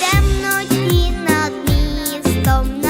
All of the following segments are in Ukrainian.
темноті над містом.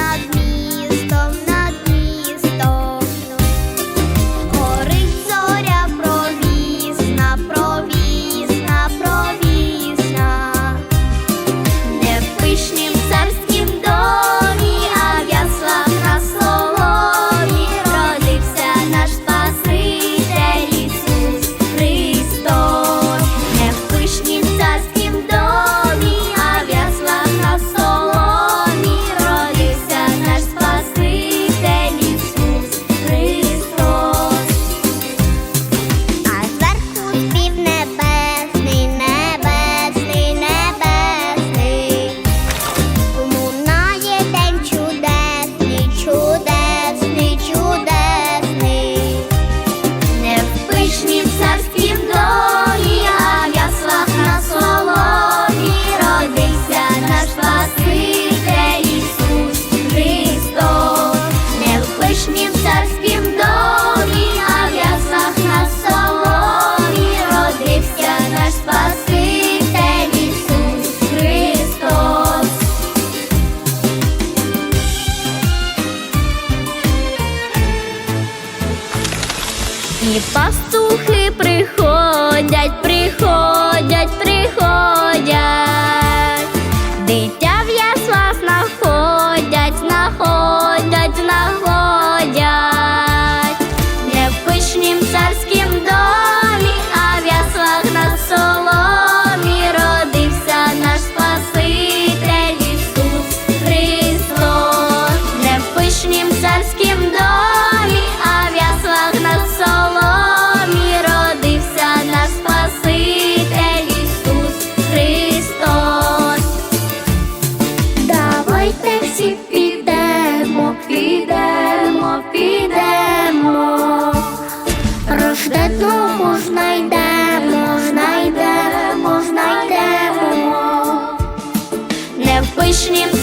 пастухи приходять, приходять, приходять. Вишні в